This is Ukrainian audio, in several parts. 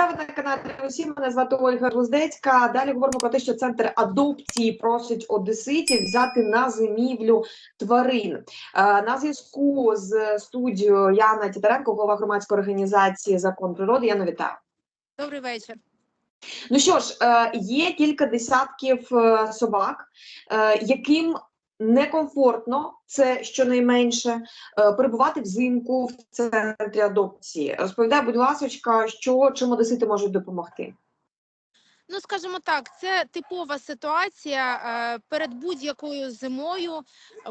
Вітаю на каналі усім. Мене звати Ольга Руздецька. Далі говоримо про те, що центр адопції просить одеситів взяти на зимівлю тварин. Е, На зв'язку з студією Яна Тітаренко, голова громадської організації Закон природи. Яна вітаю. Добрий вечір. Ну що ж, е, є кілька десятків е, собак, яким некомфортно, це щонайменше, е, перебувати взимку в центрі адопції. Розповідай, будь ласка, що чим одесити можуть допомогти. Ну, скажімо так, це типова ситуація. Е, Перед будь-якою зимою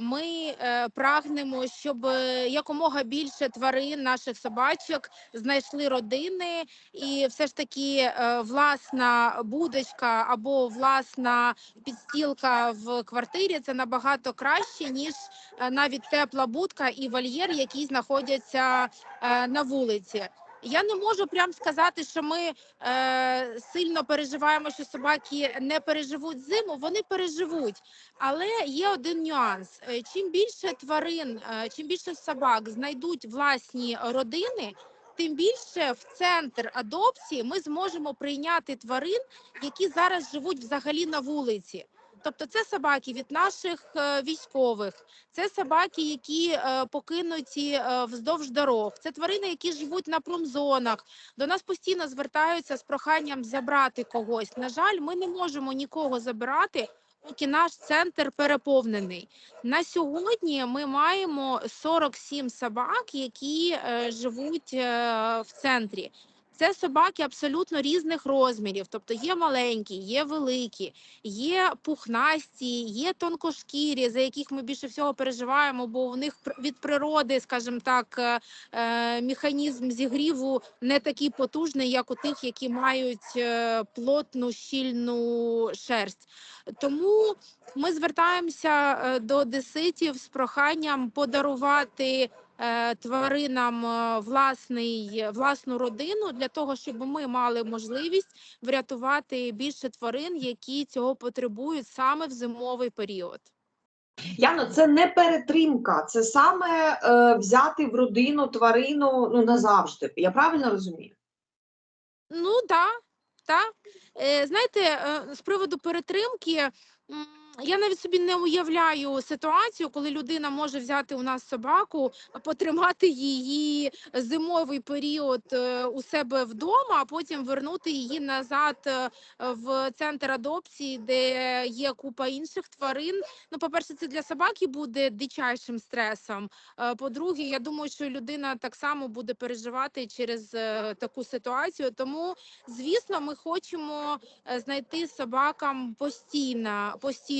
ми е, прагнемо, щоб е, якомога більше тварин, наших собачок, знайшли родини, і все ж таки власна будочка або власна підстілка в квартирі це набагато краще, ніж навіть тепла будка і вольєр, які знаходяться на вулиці. Я не можу прям сказати, що ми е, сильно переживаємо, що собаки не переживуть зиму. Вони переживуть, але є один нюанс: Е, чим більше тварин, е, чим більше собак знайдуть власні родини. Тим більше в центр адопції ми зможемо прийняти тварин, які зараз живуть взагалі на вулиці. Тобто це собаки від наших е, військових, це собаки, які е, покинуті е, вздовж дорог. Це тварини, які живуть на промзонах. До нас постійно звертаються з проханням забрати когось. На жаль, ми не можемо нікого забирати, поки наш центр переповнений. На сьогодні ми маємо 47 собак, які живуть в центрі. Це собаки абсолютно різних розмірів, тобто є маленькі, є великі, є пухнасті, є тонкошкірі, за яких ми більше всього переживаємо, бо у них від природи, скажімо так, е, е, механізм зігріву не такий потужний, як у тих, які мають е, плотну щільну шерсть. Тому ми звертаємося до одеситів з проханням подарувати тваринам е, власний власну родину для того, щоб ми мали можливість врятувати більше тварин, які цього потребують саме в зимовий період. Яно, це не перетримка, це саме е, взяти в родину тварину ну назавжди. Я правильно розумію? Ну так, так. Е, знаєте, е, з приводу перетримки. Я навіть собі не уявляю ситуацію, коли людина може взяти у нас собаку, потримати її зимовий період е, у себе вдома, а потім вернути її назад е, в центр адопції, де є купа інших тварин. Ну, по-перше, це для собаки буде дичайшим стресом. Е, По-друге, я думаю, що людина так само буде переживати через таку ситуацію. Тому, звісно, ми хочемо знайти собакам постійно,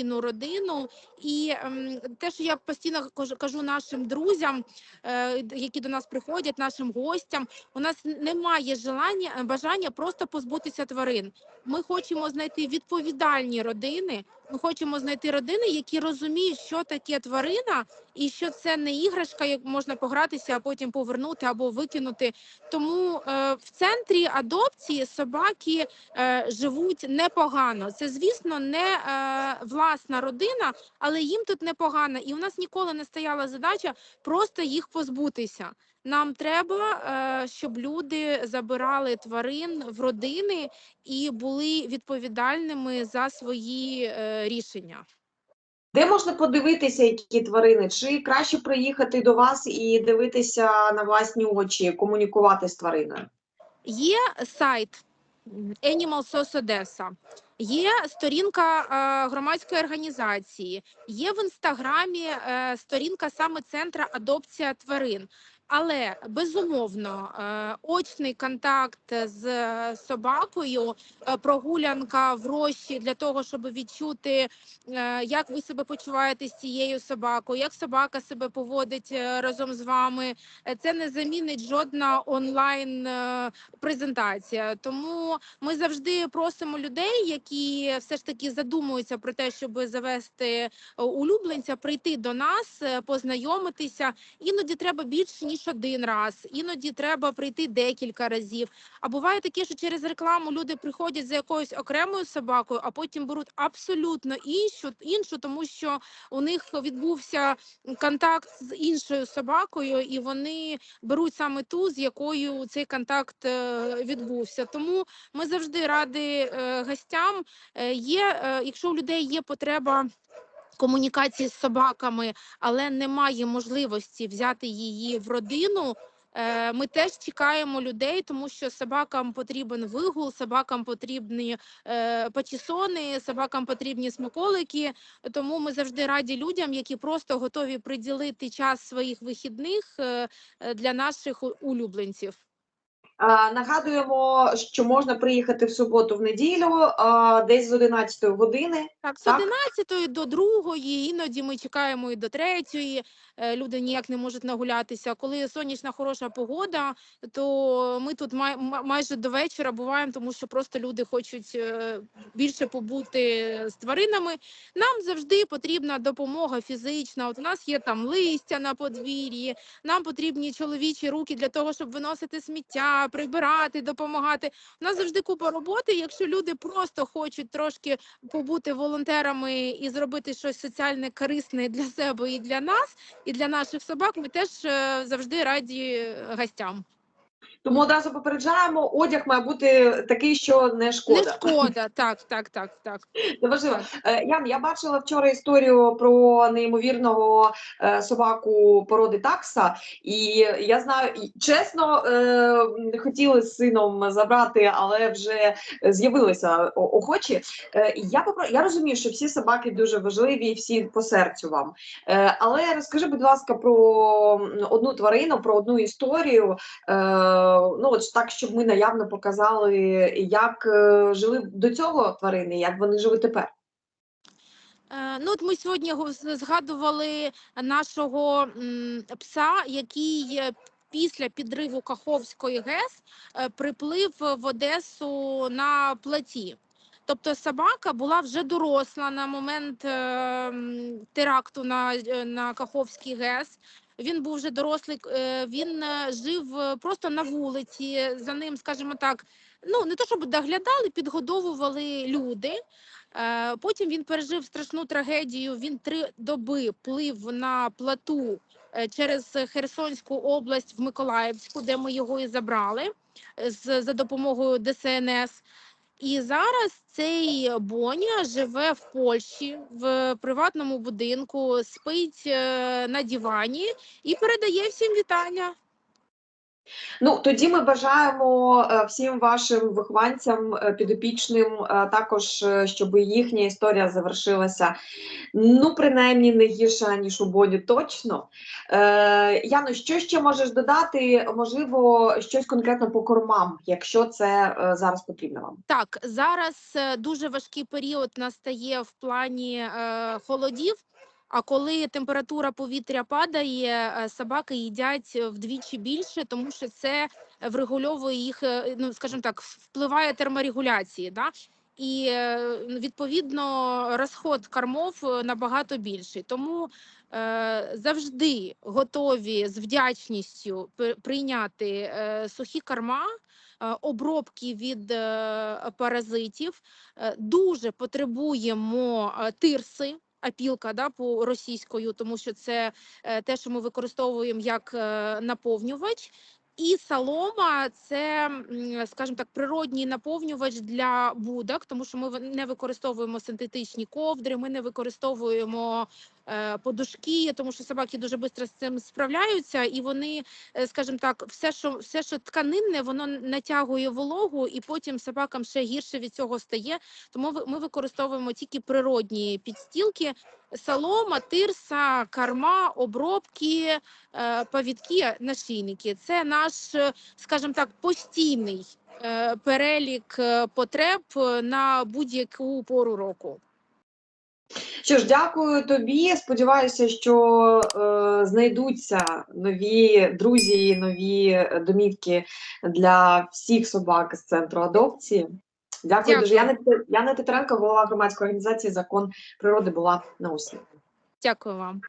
постійну родину. І ем, те, що я постійно кажу- нашим друзям, е, які до нас приходять, нашим гостям, у нас немає желання, бажання просто позбутися тварин. Ми хочемо знайти відповідальні родини. Ми хочемо знайти родини, які розуміють, що таке тварина, і що це не іграшка, як можна погратися, а потім повернути або викинути. Тому е, в центрі адопції собаки е, живуть непогано. Це, звісно, не е, власна родина, але їм тут непогано. І у нас ніколи не стояла задача просто їх позбутися. Нам треба, е, щоб люди забирали тварин в родини і були відповідальними за свої е, рішення. Де можна подивитися, які тварини? Чи краще приїхати до вас і дивитися на власні очі, комунікувати з твариною? Є сайт Animal SOS Odessa, є сторінка е, громадської організації, є в інстаграмі е, сторінка саме центра адопція тварин. Але безумовно, е, очний контакт з е, собакою, е, прогулянка в рощі для того, щоб відчути, як ви себе почуваєте з цією собакою, як собака себе поводить разом з вами. Це не замінить жодна онлайн презентація. Тому ми завжди просимо людей, які все ж таки задумуються про те, щоб завести улюбленця, прийти до нас, познайомитися. Іноді треба більше ніж ніж один раз. Іноді треба прийти декілька разів. А буває таке, що через рекламу люди приходять за якоюсь окремою собакою, а потім беруть абсолютно іншу, іншу, тому що у них відбувся контакт з іншою собакою, і вони беруть саме ту, з якою цей контакт е, відбувся. Тому ми завжди раді е, гостям. Е, Є, якщо у людей є потреба. Комунікації з собаками, але немає можливості взяти її в родину. е, Ми теж чекаємо людей, тому що собакам потрібен вигул, собакам потрібні е, патісони, собакам потрібні смаколики. Тому ми завжди раді людям, які просто готові приділити час своїх вихідних е, для наших улюбленців. А, Нагадуємо, що можна приїхати в суботу в неділю, а, десь з 11 години. Так, з Так. 11 до 2, іноді ми чекаємо і до 3. е, Люди ніяк не можуть нагулятися. Коли сонячна хороша погода, то ми тут май, ма- майже до вечора буваємо, тому що просто люди хочуть е, більше побути з тваринами. Нам завжди потрібна допомога фізична. От у нас є там листя на подвір'ї, нам потрібні чоловічі руки для того, щоб виносити сміття, прибирати, допомагати. У нас завжди купа роботи. Якщо люди просто хочуть трошки побути волонтерами і зробити щось соціальне корисне для себе і для нас, і для наших собак, ми теж е, завжди раді гостям. Тому одразу попереджаємо, одяг має бути такий, що не шкода. Не шкода, так, так, так, так. Це важливо. Е, Ян, я бачила вчора історію про неймовірного е, собаку породи такса, і я знаю, чесно, е, хотіли з сином забрати, але вже з'явилися охочі. Я попро... я розумію, що всі собаки дуже важливі, і всі по серцю вам. Але розкажи, будь ласка, про одну тварину, про одну історію. Ну от так, щоб ми наявно показали, як е, жили до цього тварини, як вони живуть тепер. Е, Ну, от ми сьогодні згадували нашого пса, який е, після підриву Каховської ГЕС приплив в Одесу на платі. Тобто собака була вже доросла на момент е, теракту на, на Каховський ГЕС. Він був вже дорослий, е, він е, жив е, просто на вулиці. За ним, скажімо так, ну не то щоб доглядали, підгодовували люди. Потім він пережив страшну трагедію. Він три доби плив на плату через Херсонську область в Миколаївську, де ми його і забрали з, за допомогою ДСНС. І зараз цей Боня живе в Польщі в приватному будинку, спить е, на дивані і передає всім вітання. Ну тоді ми бажаємо е, всім вашим вихованцям е, підопічним е, також, щоб їхня історія завершилася. Ну, принаймні, не гірше ніж у Боді, точно. Яно, що ще можеш додати? Можливо, щось конкретно по кормам, якщо це зараз потрібно вам. Так, зараз дуже важкий період настає в плані холодів. А коли температура повітря падає, е, собаки їдять вдвічі більше, тому що це врегульовує їх, е, ну скажімо так, впливає терморегуляції. Да? І е, відповідно розход кормов е, набагато більший. Тому е, завжди готові з вдячністю прийняти е, сухі корма, е, обробки від е, паразитів. Е, Дуже потребуємо е, тирси. Апілка да, по російською, тому що це е, те, що ми використовуємо як е, наповнювач. І солома це, скажімо так, природній наповнювач для будок, тому що ми не використовуємо синтетичні ковдри, ми не використовуємо е, подушки, тому що собаки дуже швидко з цим справляються, і вони, е, скажімо так, все, що все, що тканинне, воно натягує вологу, і потім собакам ще гірше від цього стає. Тому ми використовуємо тільки природні підстілки, солома, тирса, карма, обробки, е, повідки, нашийники. Це наш, е, скажімо так, постійний е, перелік е, потреб на будь-яку пору року. Що ж, дякую тобі. Сподіваюся, що е, знайдуться нові друзі, нові домівки для всіх собак з центру адопції. Дякую, Дякую. дуже. Яна, Яна Титренко, голова громадської організації Закон природи була на усі. Дякую вам.